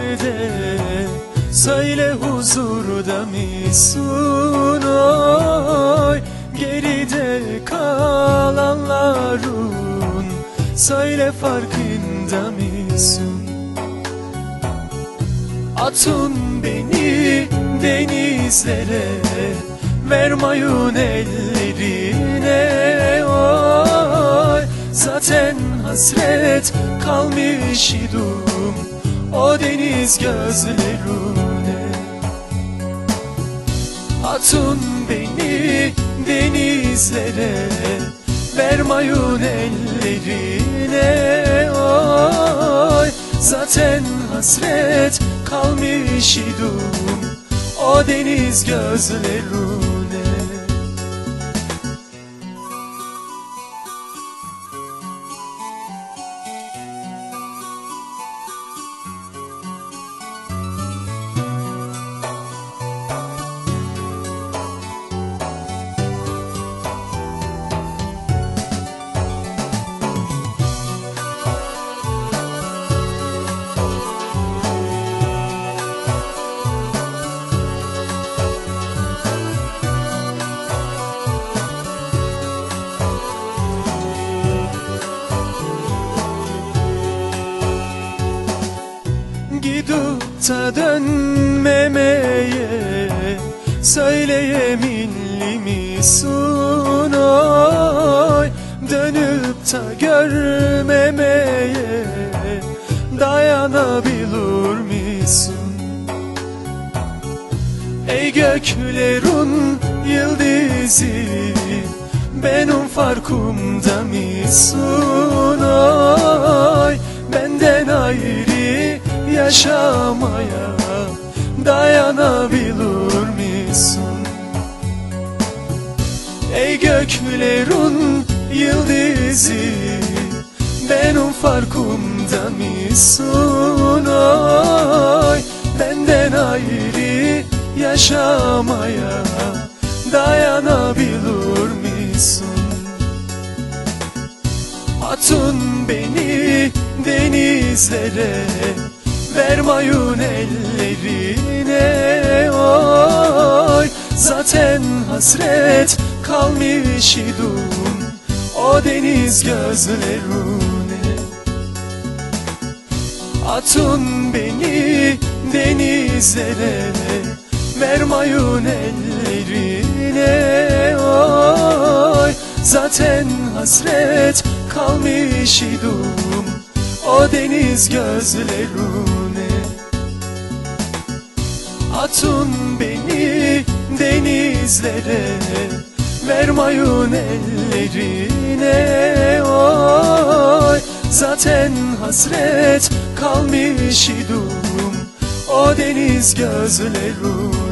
gölgelerde Söyle huzurda mısın oy Geride kalanların Söyle farkında mısın Atın beni denizlere Vermayın ellerine. Oy Zaten hasret kalmış idim O deniz gözlerine Atın beni denizlere Vermayın ellerine. Oy Zaten hasret kalmış idim O deniz gözlerine ta dönmemeye Söyleyeminli misin oy Dönüp ta görmemeye Dayanabilir misin Ey göklerin yıldızı Benim farkımda mısın oy Benden ayrı yaşamaya Dayanabilir misin Ey göklerin yıldızı Benim farkımda mısın? Oy Benden ayrı yaşamaya Dayanabilir misin Atın beni denizlere Vermayın ellerine hasret kalmış idim O deniz gözlerine Atın beni denizlere Vermayın ellerine. Oy Zaten hasret kalmış idim O deniz gözlerine Atın beni denizlere Vermayın ellerine oy. Zaten hasret kalmış idim O deniz gözlerine